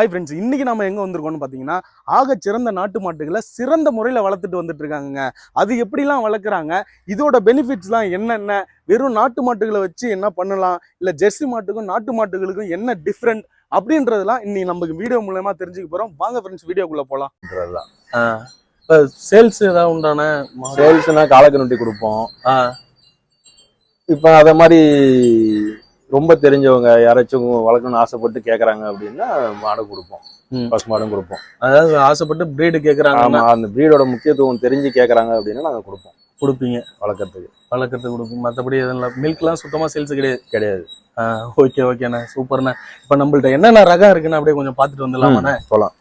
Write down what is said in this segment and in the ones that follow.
Hi friends இன்னைக்கு நம்ம எங்க வந்திருக்கோம்னு பாத்தீங்கன்னா ஆக சிறந்த நாட்டு மாட்டுகளை சிறந்த முறையில் வளர்த்துட்டு வந்துட்டு இருக்காங்க அது எப்படிலாம் வளர்க்குறாங்க? இதோட பெனிஃபிட்ஸ்லாம் என்னென்ன? வெறும் நாட்டு மாட்டுகளை வச்சு என்ன பண்ணலாம்? இல்லை ஜெர்சி மாட்டுக்கும் நாட்டு மாட்டுகளுக்கும் என்ன டிஃப்ரெண்ட் அப்படின்றதெல்லாம் இன்னைக்கு நமக்கு வீடியோ மூலமா தெரிஞ்சுக்க போறோம். வாங்க ஃப்ரெண்ட்ஸ் வீடியோக்குள்ள பண்றதுதான் இப்போ சேல்ஸ் ஏதாவது உண்டான சேல்ஸ்னா காலக்கணுட்டி கொடுப்போம். இப்போ அத மாதிரி ரொம்ப தெரிஞ்சவங்க யாராச்சும் வளர்க்கணும்னு ஆசைப்பட்டு கேக்குறாங்க அப்படின்னா மாடு கொடுப்போம். பசு மாடும் கொடுப்போம். அதாவது ஆசைப்பட்டு பிரீடு கேட்குறாங்கன்னா ஆமா அந்த பிரீடோட முக்கியத்துவம் தெரிஞ்சு கேக்குறாங்க அப்படின்னா நாங்க கொடுப்போம். கொடுப்பீங்க. வளர்க்கறதுக்கு. வளர்க்கறதுக்கு கொடுப்பீங்க. மற்றபடி எதுவும் மில்க்லாம் சுத்தமாக சேல்ஸ் கிடையாது. கிடையாது. ஓகே ஓகேண்ணே சூப்பர்ண்ணே இப்போ நம்மள்ட்ட என்னென்ன ரகம் இருக்குன்னு அப்படியே கொஞ்சம் பார்த்துட்டு வந்துடலாமாண்ணே போலாம்.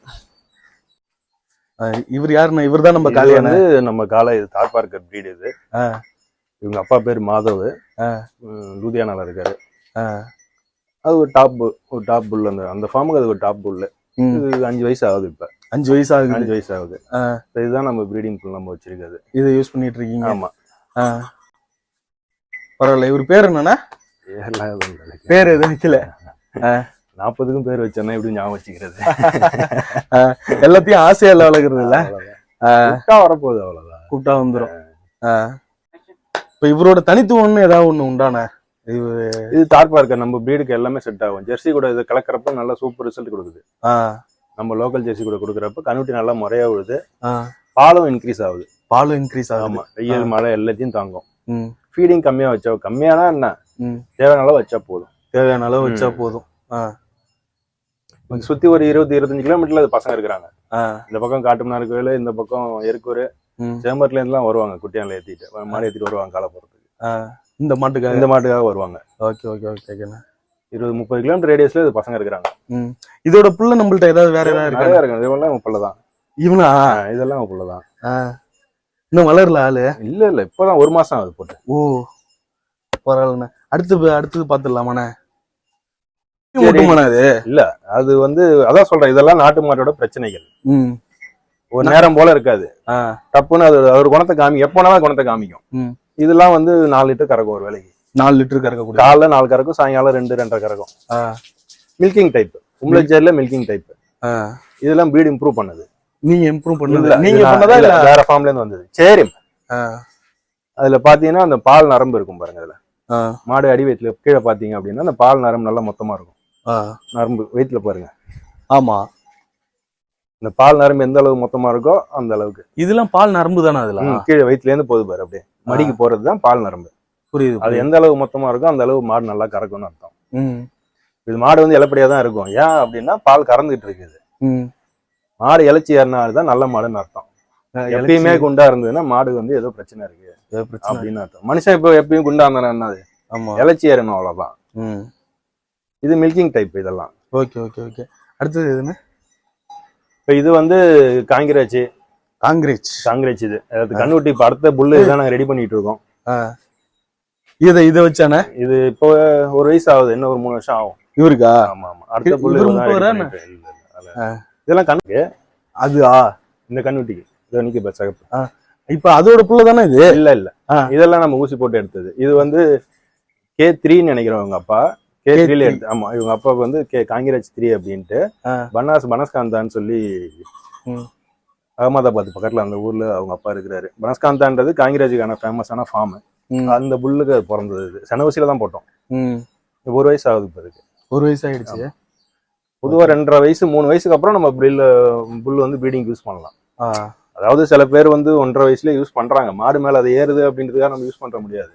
அஹ் இவர் யாருண்ணே? இவர் தான் நம்ம இது காலியான வந்து நம்ம காலை இது தார் பார்க்கர் பிரீடு இது. இவங்க அப்பா பேர் மாதவ். லூதியானால இருக்காரு. அது ஒரு டாப் ஒரு டாப் புல் அந்த அந்த ஃபார்முக்கு அது ஒரு டாப் புல் ம். இது அஞ்சு வயசு ஆகுது இப்ப. அஞ்சு வயசு ஆகுது. அஞ்சு வயசு ஆகுது. இதுதான் நம்ம ப்ரீடிங் புல் நம்ம வச்சிருக்கிறது. இதை யூஸ் பண்ணிட்டு இருக்கீங்க ஆமா. பரவாயில்ல. இவர் பேர் இல்லை. பேர் எதுவும் வைக்கல நாற்பதுக்கும் பேர் வச்சேன்னா எப்படி ஞாபகம் வச்சுக்கிறது? எல்லாத்தையும் ஆசையால வளர்க்குறது இல்ல? வரப்போகுது அவ்வளவுதான். கூப்பிட்டா வந்துடும் இப்போ இவரோட தனித்துவம்னு ஏதாவது ஒண்ணு உண்டானே இது இது தார் பார்க்கர் நம்ம பிரீடுக்கு எல்லாமே செட் ஆகும். ஜெர்சி கூட இது கலக்கறப்ப நல்லா சூப்பர் ரிசல்ட் கொடுக்குது. நம்ம லோக்கல் ஜெர்சி கூட கொடுக்குறப்ப கண்ணுட்டி நல்லா முறையா விழுது. பாலும் இன்க்ரீஸ் ஆகுது. பாலும் இன்க்ரீஸ் ஆகும் ஆமா. வெயில் மழை எல்லாத்தையும் தாங்கும். ஃபீடிங் கம்மியா வச்சா கம்மியானா என்ன? தேவையான அளவு வச்சா போதும். தேவையான அளவு வச்சா போதும். சுத்தி ஒரு இருபது இருபத்தஞ்சு கிலோமீட்டர்ல அது பசங்க இருக்கிறாங்க. இந்த பக்கம் காட்டுமன்னார் கோயில் இந்த பக்கம் எருக்கூர் சேம்பர்ல இருந்துலாம் வருவாங்க குட்டியான்ல ஏத்திட்டு. மாடு ஏத்திட்டு வருவாங்க காலை போறதுக்கு. ஆ. இந்த மாட்டுக்காக இந்த மாட்டுக்காக வருவாங்க. ஓகே ஓகே ஓகே ஓகேண்ணா இருபது முப்பது கிலோமீட்டர் ரேடியஸ்ல இது பசங்க இருக்கிறாங்க. இதோட புள்ள நம்மள்ட்ட ஏதாவது வேற ஏதாவது இருக்கா இருக்கு உங்க புள்ளதான். இவனா? இதெல்லாம் உங்க புள்ளதான். ஆ. இன்னும் வளரல ஆளு? இல்ல இல்ல இப்பதான் ஒரு மாசம் ஆகுது போட்டு. ஓ பரவாயில்லண்ணே. அடுத்து அடுத்தது பாத்துடலாமாண்ணே சரி. மட்டுமாண்ணே அது? அது வந்து அதான் சொல்றேன் இதெல்லாம் நாட்டு மாட்டோட பிரச்சனைகள். ஒரு நேரம் போல இருக்காது. டப்புன்னு அது அது ஒரு குணத்தை காமி எப்போனாலும் குணத்தை காமிக்கும். இதெல்லாம் வந்து நாலு லிட்டர் கறக்கும் ஒரு வேலைக்கு நாலு லிட்டர் கறக்கக்கூடிய. காலைல நாலு கறக்கும் சாயங்காலம் ரெண்டு ரெண்டரை கறக்கும். மில்கிங் டைப் உம்லச்சேர்ல மில்கிங் டைப் இதெல்லாம் பிரீட் இம்ப்ரூவ் பண்ணுது. நீங்க இம்ப்ரூவ் பண்ணது நீங்க பண்ணதா இல்ல வேற ஃபார்ம்ல இருந்து வந்தது. சரி அதுல பாத்தீங்கன்னா அந்த பால் நரம்பு இருக்கும் பாருங்க அதுல மாடு அடி வயிற்றுல கீழே பாத்தீங்க அப்படின்னா அந்த பால் நரம்பு நல்லா மொத்தமா இருக்கும். நரம்பு வயிற்றுல பாருங்க. ஆமா. இந்த பால் நரம்பு எந்த அளவு மொத்தமா இருக்கோ அந்த அளவுக்கு. இதெல்லாம் பால் நரம்பு தானே அதுல? கீழே வயிற்றுல இருந்து போகுது பாரு அப்படியே. மடிக்கு போறதுதான் பால் நரம்பு. புரியுது அது. எந்த அளவு மொத்தமா இருக்கோ அந்த அளவு மாடு நல்லா கறக்கும்னு அர்த்தம். இது மாடு வந்து இலப்படியா தான் இருக்கும். ஏன் அப்படின்னா பால் கறந்துகிட்டு இருக்குது. மாடு இலைச்சி ஏறினா தான் நல்ல மாடுன்னு அர்த்தம். எப்பயுமே குண்டா இருந்ததுன்னா மாடு வந்து ஏதோ பிரச்சனை இருக்கு. அப்படின்னு அர்த்தம். மனுஷன் இப்போ எப்பயும் குண்டா இருந்தானே ஆமா. இலைச்சி ஏறணும் அவ்வளவுதான். இது மில்கிங் டைப் இதெல்லாம். Okay okay okay. அடுத்தது எதுன்னு? இப்போ இது வந்து காங்கிராச்சி. காங்கிரேச் இது. அதாவது கண்ணுட்டி இப்போ அடுத்த புல்லு இதான் நாங்கள் ரெடி பண்ணிட்டு இருக்கோம். இதை இதை வச்சானே? இது இப்போ ஒரு வயசு ஆகுது இன்னும் ஒரு மூணு வருஷம் ஆகும். இவருக்கா? ஆமா ஆமா. அடுத்த புல்லு. இதெல்லாம் கண்ணுக்கு அது ஆ. இந்த கண்ணுட்டிக்கு இதோ நிக்க சகப்பு. இப்ப அதோட புள்ள தானே இது? இல்ல இல்ல. இதெல்லாம் நம்ம ஊசி போட்டு எடுத்தது. இது வந்து கே த்ரீன்னு நினைக்கிறோம் இவங்க அப்பா. K K3. த்ரீல எடுத்து ஆமா இவங்க அப்பாவுக்கு வந்து கே காங்கிராஜ் த்ரீ அப்படின்ட்டு. பனாஸ் பனஸ்காந்தான்னு சொல்லி. அகமதாபாத் பக்கத்துல அந்த ஊர்ல அவங்க அப்பா இருக்கிறாரு. பனஸ்காந்தான்றது காங்கிராஜுக்கான ஃபேமஸான ஃபார்ம் அந்த புல்லுக்கு அது பிறந்தது. இது சனவசியில தான் போட்டோம். ஒரு வயசு ஆகுது இப்போ இருக்கு ஒரு வயசு ஆயிடுச்சு பொதுவா ரெண்டரை வயசு மூணு வயசுக்கு அப்புறம் நம்ம பில்ல புல் வந்து ப்ரீடிங் யூஸ் பண்ணலாம். அதாவது சில பேர் வந்து ஒன்றரை வயசுல யூஸ் பண்றாங்க. மாடு மேல அது ஏறுது அப்படின்றதுக்காக நம்ம யூஸ் பண்ண முடியாது.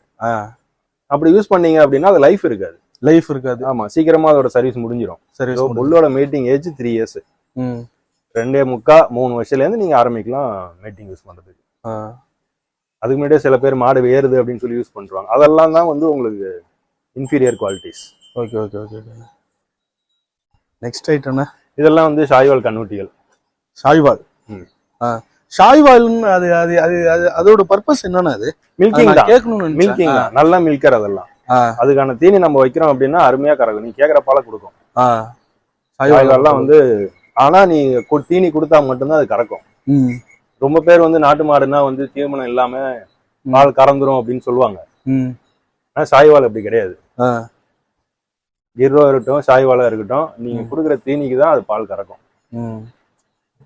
அப்படி யூஸ் பண்ணீங்க அப்படின்னா அது லைஃப் இருக்காது. லைஃப் இருக்காது. ஆமா சீக்கிரமா அதோட சர்வீஸ் முடிஞ்சிடும் சரி புல்லோட மீட்டிங் ஏஜ் த்ரீ இயர்ஸ் ரெண்டே முக்கா மூணு வருஷத்துல இருந்து நீங்க ஆரம்பிக்கலாம் மீட்டிங் யூஸ் பண்றதுக்கு. ஆ. அதுக்கு முன்னாடியே சில பேர் மாடு ஏறுது அப்படின்னு சொல்லி யூஸ் பண்றாங்க அதெல்லாம் தான் வந்து உங்களுக்கு inferior qualities okay okay okay okay. Next ஐட்டம்னா இதெல்லாம் வந்து ஷாய்வால் கண்ணுட்டிகள். ஷாய்வால் ம். ஆ. ஷாய்வால்னு அது அது அது அது அதோட பர்பஸ் என்னன்னா அது? மில்கிங் தான். கேட்கணும்னு மில்கிங். தான். நல்லா மில்கர் அதெல்லாம். அதுக்கான தீனி நம்ம வைக்கிறோம் அப்படின்னா அருமையா கறக்கும். நீ கேக்குற பாலை கொடுக்கும். ஷாய்வால்லாம் வந்து ஆனா நீ தீனி கொடுத்தா மட்டும்தான் அது கறக்கும். ரொம்ப பேர் வந்து நாட்டு மாடுனா வந்து தீவனம் இல்லாம பால் கறந்துரும் அப்படின்னு சொல்லுவாங்க. ஆனா சாய்வால் அப்படி கிடையாது. கிர்ரோ இருக்கட்டும் சாய்வாலா இருக்கட்டும் நீங்க. கொடுக்குற தீனிக்கு தான் அது பால் கறக்கும்.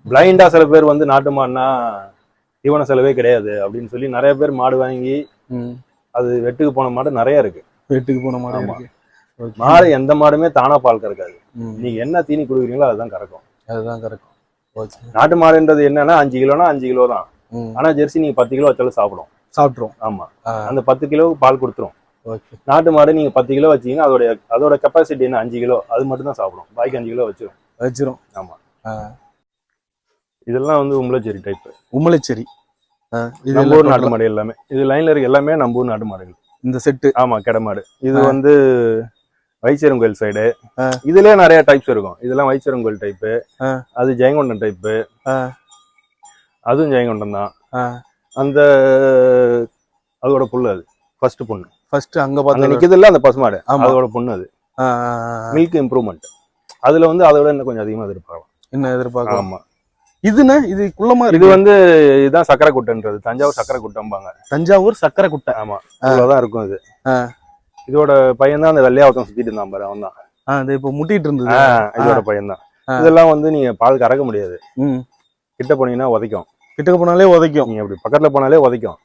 பிளைண்டா சில பேர் வந்து நாட்டு மாடுனா தீவன செலவே கிடையாது அப்படின்னு சொல்லி நிறைய பேர் மாடு வாங்கி அது வெட்டுக்கு போன மாடு நிறைய இருக்கு. வீட்டுக்கு போன Okay. மாடு எந்த மாடுமே தானா பால் கறக்காது. நீங்க என்ன தீனி கொடுக்குறீங்களோ அதுதான் கறக்கும். அதுதான் கரெக்ட் ஓகே நாட்டு மாடுன்றது என்னன்னா அஞ்சு கிலோனா அஞ்சு கிலோ தான். ஆனா ஜெர்சி நீங்க பத்து கிலோ வச்சாலும் சாப்பிடும். சாப்பிட்றோம் ஆமா. அந்த பத்து கிலோவுக்கு பால் கொடுத்துரும். ஓகே நாட்டு மாடு நீங்க பத்து கிலோ வச்சீங்கன்னா அதோட அதோட கெப்பாசிட்டி என்ன? அஞ்சு கிலோ. அது மட்டும் தான் சாப்பிடும். பாக்கி அஞ்சு கிலோ வச்சிரும். வச்சிரும். ஆமா. இதெல்லாம் வந்து உம்பளச்சேரி டைப் உம்மலைச்சேரி ஆ இது நம்ம ஊர் நாட்டு மாடு எல்லாமே. இது லைன்ல இருக்க எல்லாமே நம்ம ஊர் நாட்டு மாடுகள். இந்த செட்டு. ஆமா கெடை மாடு. இது. வந்து வைச்சேரம் கோயில் சைடு. இதுலயே நிறைய டைப்ஸ் இருக்கும். இதெல்லாம் வைச்சேரம் கோயில் டைப்பு ஆ. அது ஜெயங்கொண்டம் டைப்பு ஆ. அதுவும் ஜெயங்கொண்டம் தான். அந்த அதோட புல்லு அது. ஃபர்ஸ்ட் பொண்ணு ஃபர்ஸ்ட் அங்க பார்த்தா நிக்குதுல்ல அந்த பசுமாடு. அதோட பொண்ணு அது. மில்க் இம்ப்ரூவ்மெண்ட் அதுல வந்து அதை விட இன்னும் கொஞ்சம் அதிகமா எதிர்பார்க்கலாம். என்ன எதிர்பார்க்கலாம். ஆமா. இதுனா இது குள்ளமா இது வந்து இதுதான் சக்கரை குட்டைன்றது தஞ்சாவூர் சக்கரை குட்டம்பாங்க தஞ்சாவூர் சக்கரை குட்டை ஆமா இவ்வளவுதான் இருக்கும் இது. இதோட பையன் தான் அந்த வெள்ளையாவத்தம் சுத்திட்டு இருந்தான் பாரு அவன் தான் இது இப்போ முட்டிட்டு இருந்தது. இதோட பையன் தான். இதெல்லாம் வந்து நீங்க பால் கறக்க முடியாது. கிட்ட போனீங்கன்னா உதைக்கும். கிட்டக்க போனாலே உதைக்கும். நீங்க அப்படி பக்கத்துல போனாலே உதைக்கும்.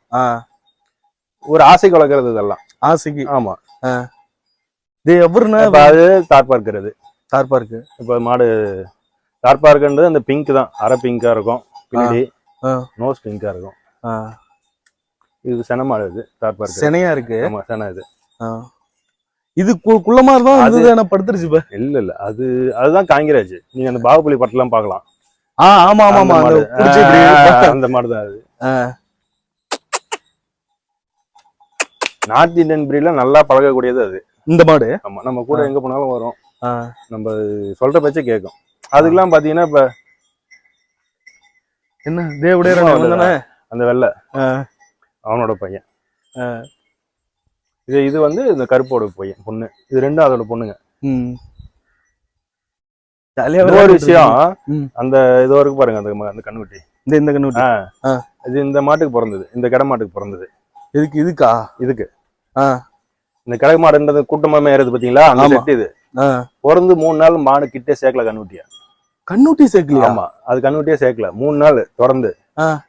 ஒரு ஆசைக்கு வளர்க்கறது இதெல்லாம். ஆசைக்கு. ஆமா. இது எவருன்னா இப்ப அது தார்ப்பா இருக்கிறது தார்ப்பா இருக்கு இப்ப மாடு தார்ப்பா இருக்குன்றது அந்த பிங்க் தான். அரை பிங்கா இருக்கும். பின்னாடி. நோஸ் பிங்கா இருக்கும். இது சென மாடு இது தார்ப்பா இருக்கு சினையா இருக்கு? ஆமா சென இது. இது கு- குள்ளமா தான் அது- என்ன படுத்துருச்சு இப்ப. இல்ல இல்ல. அது அதுதான் காங்கிராஜ் நீங்க அந்த பாகுபலி படத்தெல்லாம் பார்க்கலாம். ஆ ஆமா ஆமா ஆமா அந்த அந்த மாடு. புடிச்சு இப்படி. ஆ, அந்த மாடு தான் அது. நார்த் இந்தியன் பிரீட்ல நல்லா பழகக்கூடியது அது. இந்த மாடு? ஆமா நம்ம கூட எங்க போனாலும் வரும். நம்ம சொல்ற பேச்ச கேட்கும் அதுக்கெல்லாம் பாத்தீங்கன்னா இப்ப என்ன? தேவடைய அந்த வெள்ளை. அவனோட பையன். இது இது வந்து இந்த கருப்போட பையன் பொண்ணு. இது ரெண்டும் அதோட பொண்ணுங்க. விளையாடிட்டு விஷயம். அந்த இதோ இருக்கு பாருங்க அந்த அந்த கண்ணுக்குட்டி. இந்த இந்த கண்ணு ஆ. ஆ. இது இந்த மாட்டுக்கு பிறந்தது இந்த கிட மாட்டுக்கு பிறந்தது. இதுக்கா? இதுக்கு. ஆ. இந்த கிடக்கு மாடுன்றது கூட்டமா மேயறது பாத்தீங்களா? அந்த ஆமா. செட் இது. பிறந்து மூணு நாள் மாடு கிட்டே சேர்க்கல கண்ணுட்டியா கண்ணுட்டி சேர்க்கலையா? ஆமா. அது கண்ணுட்டியே சேர்க்கல. மூணு நாள் தொடர்ந்து.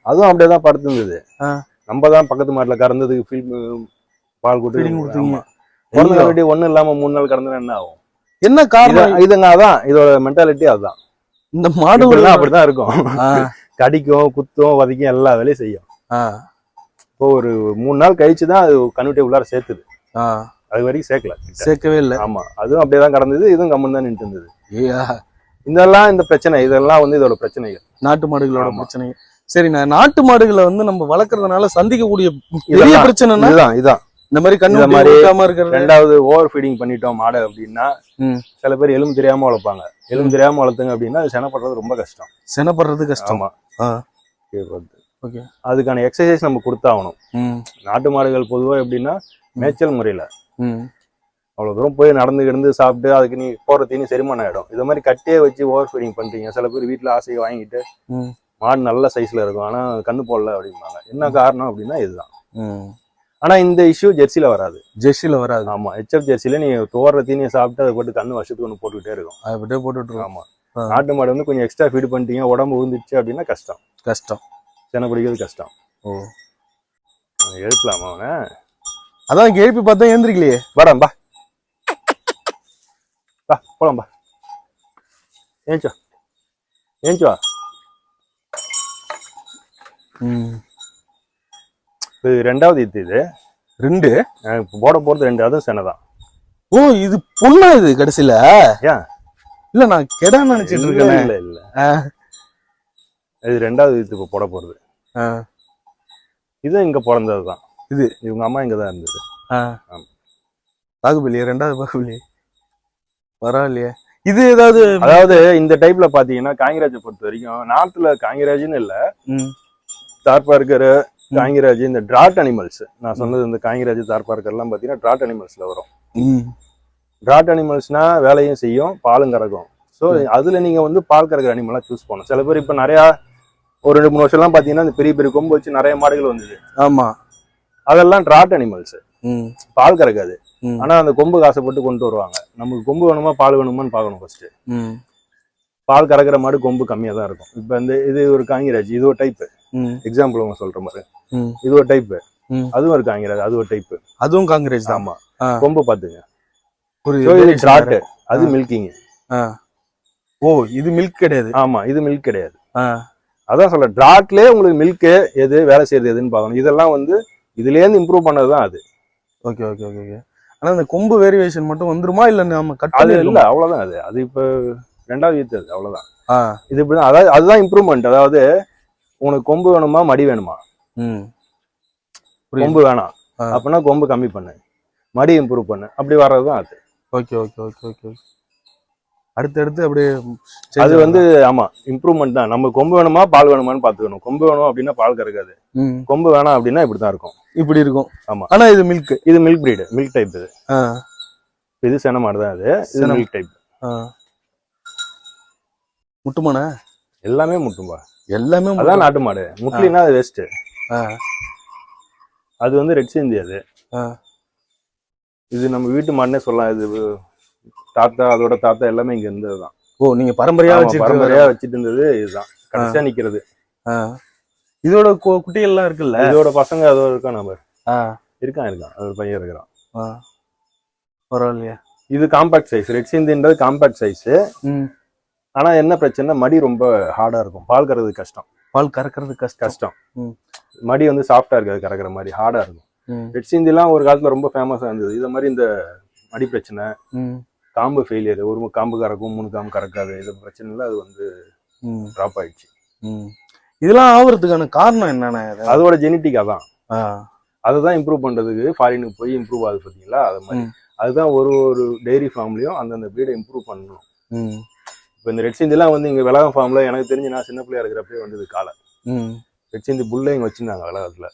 அதுவும் அப்படியே தான் படுத்திருந்தது. நம்ம தான் பக்கத்து மாட்டுல கறந்ததுக்கு பால் கொடுத்து கொடுத்தீங்க. பிறந்த இல்லாம மூணு நாள் கடந்தா என்ன ஆகும்? என்ன காரணம்? இது- இதுங்க அதான். இதோட மென்டாலிட்டி அதுதான். இந்த மாடு அப்படிதான் இருக்கும். கடிக்கும் குத்தும் வதைக்கும் எல்லா வேலையும் செய்யும். இப்போ ஒரு மூணு நாள் கழிச்சு தான் அது கண்ணுட்டி உள்ளார சேர்த்துது. அது வரைக்கும் சேர்க்கல கிட்ட. சேர்க்கவே இல்ல. ஆமா. அதுவும் அப்படியே தான் கடந்தது இதுவும் கம்மன் தான் நின்று இருந்தது. இதெல்லாம் இந்த பிரச்சனை. இதெல்லாம் வந்து இதோட பிரச்சனைகள். நாட்டு மாடுகளோட ஆமா. பிரச்சனை சரி நான் நாட்டு மாடுகளை வந்து நம்ம வளர்க்கறதுனால சந்திக்கக்கூடிய பெரிய பிரச்சனைனா இதுதான் இதான் இந்த மாதிரி கண்ணு மாதிரி ரெண்டாவது ஓவர் ஃபீடிங் பண்ணிட்டோம் மாடை அப்படின்னா. சில பேர் எலும்பு தெரியாம வளர்ப்பாங்க. எலும்பு தெரியாம வளர்த்துங்க அப்படின்னா அது செனப்படுறது ரொம்ப கஷ்டம். செனப்படுறது கஷ்டம். ஓகே. அதுக்கான எக்ஸசைஸ் நம்ம கொடுத்தாகணும். நாட்டு மாடுகள் பொதுவா எப்படின்னா மேய்ச்சல் முறையில. ம். அவ்வளவு தூரம் போய் நடந்து கிடந்து சாப்பிட்டு அதுக்கு நீ போற தீனி செரிமானம் ஆயிடும். இது மாதிரி கட்டியே வச்சு ஓவர் ஃபீடிங் பண்றீங்க. சில பேர் வீட்டுல ஆசையை வாங்கிட்டு. மாடு நல்ல சைஸ்ல இருக்கும். ஆனா கண்ணு போடல அப்படிம்பாங்க. என்ன காரணம் அப்படின்னா இதுதான். ஆனா இந்த இஷ்யூ ஜெர்சில வராது. ஜெர்சில வராது. ஆமா ஹெச்எஃப் ஜெர்சில நீ தோற தீனியை சாப்பிட்டு அதை போட்டு கண்ணு வருஷத்துக்கு ஒன்று போட்டுக்கிட்டே இருக்கும். அதை விட்டே போட்டுட்டு இருக்கோம் ஆமா. நாட்டு மாடு வந்து கொஞ்சம் எக்ஸ்ட்ரா ஃபீட் பண்ணிட்டீங்க உடம்பு விழுந்துச்சு அப்படின்னா கஷ்டம். கஷ்டம். சென பிடிக்கிறது கஷ்டம். ஓ. எழுப்பலாமா அவனை? அதான் எழுப்பி பார்த்தா ஏந்திரிக்கலையே வாடாம் பா. பா போலாம் பா. ஏஞ்சோ ஏஞ்சோ ம். இது ரெண்டாவது இத்து இது ரெண்டு. போட போறது ரெண்டு அதுவும் செனை தான். ஓ இது பொண்ணா இது கடைசியில? ஏன்? இல்ல நான் கெடா நினைச்சிட்டு இருக்கேன். இல்ல இல்ல. இது ரெண்டாவது இது இப்போ போட போறது. ஆ. இது இங்க பிறந்தது தான். இது? இவங்க அம்மா இங்க தான் இருந்தது. பாகுபலி ரெண்டாவது பாகுபலி. பரவாயில்லையே இது ஏதாவது அதாவது இந்த டைப்ல பாத்தீங்கன்னா காங்கிராஜை பொறுத்த வரைக்கும் நார்த்ல காங்கிராஜ்னு இல்ல. ம், தார்பார்க்கர் காங்கிராஜ் இந்த டிராட் அனிமல்ஸ் நான் சொன்னது இந்த காங்கிராஜ் தார்பார்க்கர் எல்லாம் பாத்தீங்கன்னா டிராட் அனிமல்ஸ்ல வரும். டிராட் அனிமல்ஸ்னா வேலையும் செய்யும் பாலும் கறக்கும். ஸோ அதுல நீங்க வந்து பால் கறக்கிற அனிமலா சூஸ் பண்ணணும். சில பேர் இப்ப நிறைய ஒரு ரெண்டு மூணு வருஷம்லாம் பாத்தீங்கன்னா இந்த பெரிய பெரிய கொம்பு வச்சு நிறைய மாடுகள் வந்தது. ஆமா. அதெல்லாம் டிராட் அனிமல்ஸ் பால் கறக்காது. ஆனா அந்த கொம்புக்கு ஆசைப்பட்டு கொண்டு வருவாங்க. நமக்கு கொம்பு வேணுமா பால் வேணுமான்னு பார்க்கணும் ஃபர்ஸ்ட் பால் கறக்கிற மாடு கொம்பு கம்மியா தான் இருக்கும். இப்போ இந்த இது ஒரு காங்கிராஜ் இது ஒரு டைப் எக்ஸாம்பிள் உங்க சொல்ற மாதிரி. இது ஒரு டைப். அதுவும் ஒரு காங்கிராஜ் அது ஒரு டைப் அதுவும் காங்கிரஸ் தான். ஆமா. கொம்பு பாத்துங்க புரியுது. வேற. அது. மில்கிங். ஓ இது மில்க் கிடையாது. ஆமா இது மில்க் கிடையாது. அதான் சொல்ல டிராட்லயே உங்களுக்கு மில்க் எது வேலை செய்யறது எதுன்னு பார்க்கணும். இதெல்லாம் வந்து இதுல இருந்து இம்ப்ரூவ் பண்ணது தான் அது. Okay okay okay okay. ஆனா இந்த கொம்பு வேரியேஷன் மட்டும் வந்துருமா? இல்ல நம்ம கட் அது இல்ல அவ்வளவுதான் அது. அது இப்ப ரெண்டாவது ஈத்து அது அவ்வளவுதான். இது இப்படிதான் அதாவது அதுதான் இம்ப்ரூவ்மெண்ட் அதாவது உனக்கு கொம்பு வேணுமா மடி வேணுமா. கொம்பு வேணாம். அப்படின்னா கொம்பு கம்மி பண்ணு. மடி இம்ப்ரூவ் பண்ணு. அப்படி வர்றதுதான் அது. ஓகே ஓகே ஓகே ஓகே அடுத்து அடுத்து அப்படியே அது? வந்து ஆமா இம்ப்ரூவ்மெண்ட் தான். நம்ம கொம்பு வேணுமா பால் வேணுமான்னு பாத்துக்கணும் கொம்பு வேணும் அப்படின்னா பால் கறக்காது. கொம்பு வேணாம் அப்படின்னா இப்படிதான் இருக்கும். இப்படி இருக்கும். ஆமா. ஆனா இது மில்க் இது மில்க் breed மில்க் டைப் இது. இது சென மாடு தான் இது இது மில்க் டைப் ஆ. முட்டுமானே எல்லாமே முட்டும்பா. எல்லாமே. அதான் நாட்டு மாடு. முட்லினா அது வெஸ்ட் ஆ அது வந்து ரெட் சிந்தி அது. இது நம்ம வீட்டு மாடுனே சொல்லலாம். இது தாத்தா அதோட தாத்தா எல்லாமே இங்க இருந்தது தான். ஓ நீங்க பரம்பரையா வச்சு பரம்பரையா வச்சிட்டு இருந்தது இதுதான். கடைசியா நிக்கிறது. இதோட கு- குட்டிகள் எல்லாம் இருக்குல்ல? இதோட பசங்க அதோ இருக்கான் நம்ம? இருக்கான் இருக்கான். ஒரு பையன் இருக்கிறான். பரவாயில்லையா. இது காம்பாக்ட் சைஸ் ரெட் சிந்தின்றது காம்பாக்ட் சைஸ் ஆனா என்ன பிரச்சனை மடி ரொம்ப ஹார்டா இருக்கும். பால் கறக்கிறது கஷ்டம். பால் கறக்கிறது கஷ்டம். கஷ்டம். மடி வந்து சாஃப்டா இருக்காது கறக்கிற மாதிரி ஹார்டா இருக்கும். ரெட் சிந்திலாம் ஒரு காலத்துல ரொம்ப ஃபேமஸா இருந்தது. இது மாதிரி இந்த மடி பிரச்சனை காம்பு ஃபெயிலியர் ஒரு காம்பு கறக்கும் மூணு காம்பு கறக்காது இது பிரச்சனைல அது வந்து ட்ராப் ஆயிடுச்சு. இதெல்லாம் ஆகுறதுக்கான காரணம் இது? அதோட ஜெனட்டிக் அதான். ஆ. அதுதான் இம்ப்ரூவ் பண்றதுக்கு ஃபாரினுக்கு போய் இம்ப்ரூவ் ஆகுது பாத்தீங்களா? அது மாதிரி. அதுதான் ஒரு ஒரு டெய்ரி ஃபார்ம்லயும் அந்தந்த ப்ரீடை இம்ப்ரூவ் பண்ணணும். இப்போ இந்த ரெட் சிந்திலாம் வந்து இங்க விலகம் ஃபார்ம்ல எனக்கு தெரிஞ்சு நான் சின்ன பிள்ளையா இருக்கிறப்பே வந்தது காலை. ரெட் சிந்தி புல்லை இங்க வச்சிருந்தாங்க விலகத்துல.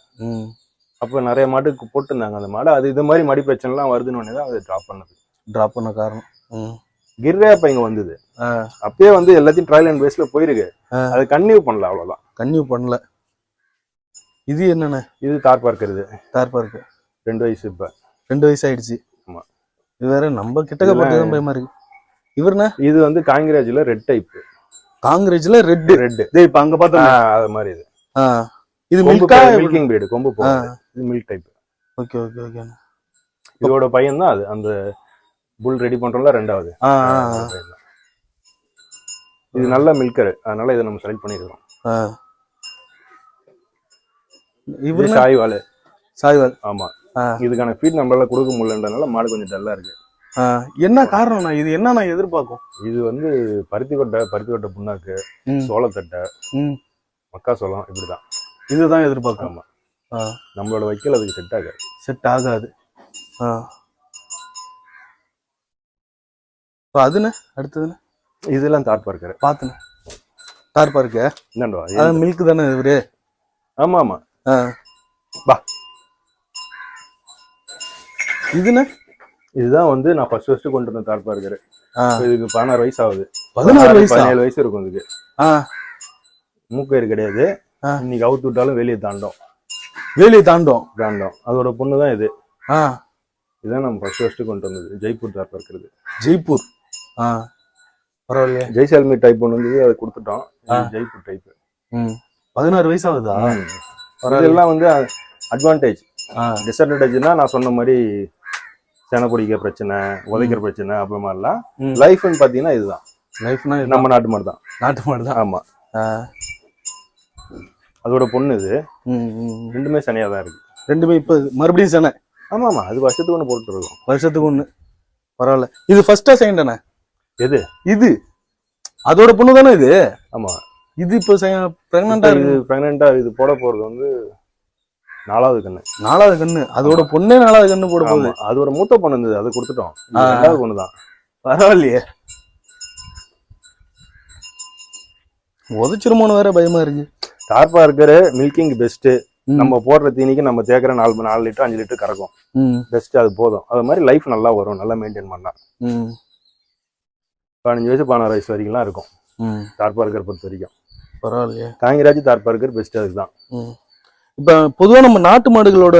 அப்போ நிறைய மாட்டுக்கு போட்டிருந்தாங்க அந்த மாடு. அது இது மாதிரி மடி பிரச்சனைலாம் வருதுன்னு உடனே தான் அது ட்ராப் பண்ணது. ட்ராப் பண்ண காரணம். கிர்ரே அப்ப இங்க வந்தது. அப்பயே வந்து எல்லாத்தையும் ட்ரையல் அண்ட் பேஸ்ல போயிருக்கு. அது கன்டினியூ பண்ணல அவ்வளவுதான். கன்னியூ பண்ணல. இது என்னண்ணே இது தார் பார்க்கறது தார்பா இருக்கு ரெண்டு வயசு இப்ப. ரெண்டு வயசு ஆயிடுச்சு. ஆமா. இது வேற நம்ம கிட்டக்க போட்டுதான் பயமா இருக்கு. இவருண்ணே இது வந்து காங்கிராஜ்ல ரெட் டைப் காங்கிரேஜ்ல ரெட். ரெட். இப்ப அங்க பார்த்தோம் அது மாதிரி இது. இது மில்கா மில்கிங் பிரீடு கொம்பு இது milk type okay okay okay. இதோட பையன் தான் அது. அந்த புல் ரெடி பண்றோம்ல ரெண்டாவது. இது நல்ல மில்கர். அதனால இதை நம்ம செலக்ட் பண்ணிருக்கோம் இவரு சாய்வால். சாய்வால். ஆமா. இதுக்கான ஃபீட் நம்மளால கொடுக்க முடியலன்றனால மாடு கொஞ்சம் டல்லா இருக்கு. என்ன காரணம்ண்ணா? இது என்ன நான் எதிர்பார்க்கும்? இது வந்து பருத்தி கொட்டை பருத்தி கொட்டை புண்ணாக்கு சோளத்தட்டை. மக்காசோளம் இப்படிதான். இதுதான் எதிர்பார்க்கும். நம்மளோட வைக்கல் அதுக்கு செட் ஆகாது. செட் ஆகாது. அதுண்ணே அடுத்ததுண்ணே இதெல்லாம் தாட் பார்க்கற பார்த்துண்ணே தார்பா இருக்கு என்னண்டா அது மில்க் தானே இவரு? ஆமா ஆமா பா. இதுண்ணே இதுதான் வந்து நான் ஃபர்ஸ்ட் ஃபர்ஸ்ட் கொண்டு வந்த தாட் பார்க்கற ஆ. இதுக்கு பதினாறு வயசு ஆகுது பதினாறு வயசா? பதினேழு வயசு இருக்கும் இதுக்கு. மூக்கயிறு கிடையாது. இன்னைக்கு அவுத்து விட்டாலும் வெளியே தாண்டோம். வேலியை தாண்டும். தாண்டோம். அதோட பொண்ணு தான் இது. ஆ. இதான் நம்ம ஃபர்ஸ்ட் ஃபர்ஸ்ட் கொண்டு வந்தது. ஜெய்ப்பூர் தாட் பார்க்கறது ஜெய்ப்பூர். ஆ. பரவாயில்லையே. ஜெய்சால்மி டைப் ஒன்று வந்து அதை கொடுத்துட்டோம். ஜெய்ப்பூர் டைப் ம். பதினாறு வயசு ஆகுதா இதெல்லாம் வந்து அட்வான்டேஜ் டிஸ்அட்வான்டேஜ்னா நான் சொன்ன மாதிரி செனை பிடிக்கிற பிரச்சனை உதைக்கிற பிரச்சனை அப்படி மாதிரிலாம். லைஃப்னு பார்த்தீங்கன்னா இதுதான். லைஃப்னா நம்ம நாட்டு மாடு தான் நாட்டு மாடு தான் ஆமா. ஆ. அதோட பொண்ணு இது. ரெண்டுமே சனியா தான் இருக்கு. ரெண்டுமே இப்போ மறுபடியும் சேனை. ஆமா ஆமா. அது வருஷத்துக்கு ஒன்று போட்டு இருக்கோம். வருஷத்துக்கு ஒண்ணு. பரவாயில்ல. இது ஃபர்ஸ்டா செகண்டானே எது? இது. அதோட பொண்ணு தானே இது? ஆமா. இது இப்போ பிரெக்னண்டா இப்ப இது இருக்கு. பிரெக்னண்டா இது போட போறது வந்து நாலாவது கண்ணு. நாலாவது கண்ணு. அதோட பொண்ணே நாலாவது கண்ணு போட போகுது ஆமா அதோட மூத்த பொண்ணு இருந்தது. அதை கொடுத்துட்டோம். ரெண்டாவது பொண்ணு தான் பரவாயில்லையே. உதச்சிருமோன்னு வேற பயமா இருக்கு. டார்பா இருக்கிற மில்கிங் பெஸ்ட். நம்ம போடுற தீனிக்கு நம்ம தேக்கிற நாலு நாலு லிட்டர் அஞ்சு லிட்டர் கறக்கும். பெஸ்ட் அது போதும். அது மாதிரி லைஃப் நல்லா வரும். நல்லா மெயின்டைன் பண்ணா பதினஞ்சு வயசு பதினாறு வயசு வரைக்கும்லாம் இருக்கும். ம். தார்பா இருக்கிற பொறுத்த வரைக்கும். பரவாயில்லையே. காங்கிராஜ் தார்பா இருக்கிற பெஸ்ட் அதுதான் இப்போ பொதுவா நம்ம நாட்டு மாடுகளோட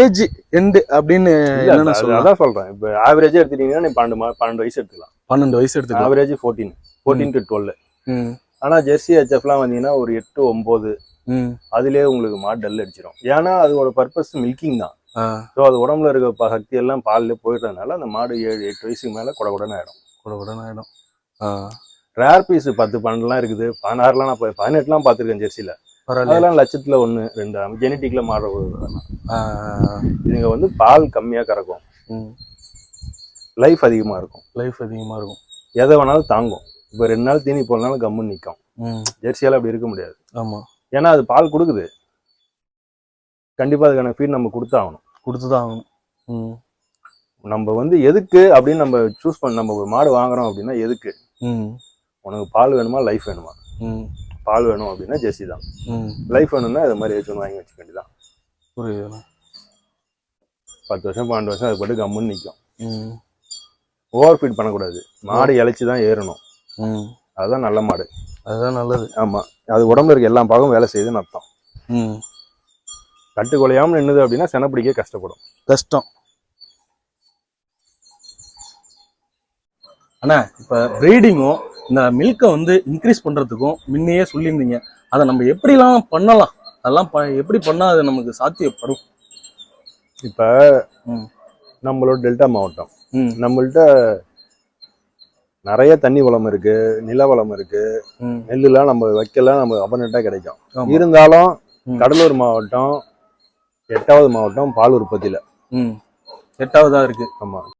ஏஜ் எண்டு அப்படின்னு என்னென்ன அதான் சொல்றேன். இப்போ ஆவரேஜா எடுத்துட்டீங்கன்னா நீ பன்னெண்டு மா- பன்னெண்டு வயசு எடுத்துக்கலாம். பன்னெண்டு வயசு எடுத்துக்கலாம். Average fourteen fourteen to twelve hmm, ஆனா ஜெர்சி ஹெச்எஃப்லாம் வந்தீங்கன்னா ஒரு எட்டு ஒன்பது. ம், அதுலயே உங்களுக்கு மாடு டல் அடிச்சிடும் ஏன்னா அதோட பர்பஸ் மில்கிங் தான். ஸோ அது உடம்புல இருக்க சக்தி எல்லாம் பால்ல போயிடுறதுனால அந்த மாடு ஏழு எட்டு வயசுக்கு மேல குட குடன்னு ஆயிடும். கூட உடனே ஆயிடும். ஆ, ரேர் பீஸ் பத்து பன்னெண்டுலாம் இருக்குது. பதினாறுலாம் நான் பதினெட்டுலாம் பார்த்துருக்கேன் ஜெர்சியில அதெல்லாம் லட்சத்துல ஒன்று ரெண்டு. ஜெனட்டிக்ல. ஆ, இதுங்க வந்து பால் கம்மியா கறக்கும். லைஃப் அதிகமா இருக்கும். லைஃப் அதிகமா இருக்கும். எதை வேணாலும் தாங்கும். இப்போ ரெண்டு நாள் தீனி போடனாலும் கம்முன்னு நிற்கும் ஜெர்சியால அப்படி இருக்க முடியாது. ஆமா. ஏன்னா அது பால் கொடுக்குது. கண்டிப்பா அதுக்கான ஃபீட் நம்ம கொடுத்தாகணும். கொடுத்துதான் ஆகணும். நம்ம வந்து எதுக்கு அப்படின்னு நம்ம சூஸ் பண்ண நம்ம ஒரு மாடு வாங்குறோம் அப்படின்னா எதுக்கு? உனக்கு பால் வேணுமா லைஃப் வேணுமா? பால் வேணும் அப்படின்னா ஜெர்சி தான். லைஃப் வேணும்னா இது மாதிரி ஏதாச்சும் வாங்கி வச்சுக்க வேண்டியதான் புரியுதுண்ணா பத்து வருஷம் பன்னெண்டு வருஷம் அது பாட்டு கம்முன்னு நிற்கும் ஓவர் ஃபீட் பண்ணக்கூடாது. மாடு இழைச்சி தான் ஏறணும். அதுதான் நல்ல மாடு. அதுதான் நல்லது. ஆமா. அது உடம்புல இருக்க எல்லா பாகம் வேலை செய்யுதுன்னு அர்த்தம். கட்டு குலையாம நின்னுது அப்படின்னா செனப்பிடிக்க கஷ்டப்படும். கஷ்டம். அண்ணா இப்ப ப்ரீடிங்கும் இந்த மில்கை வந்து இன்க்ரீஸ் பண்றதுக்கும் முன்னையே சொல்லியிருந்தீங்க. அதை நம்ம எப்படிலாம் பண்ணலாம்? அதெல்லாம் ப- எப்படி பண்ணா அது நமக்கு சாத்தியப்படும்? இப்ப. நம்மளோட டெல்டா மாவட்டம். நம்மள்ட்ட நிறைய தண்ணி வளம் இருக்கு நில வளம் இருக்கு. நெல்லுலாம் நம்ம வைக்கலாம் நம்ம அபர்னட்டா கிடைக்கும். இருந்தாலும். கடலூர் மாவட்டம் எட்டாவது மாவட்டம் பால் உற்பத்தியில. எட்டாவதா இருக்கு. ஆமா.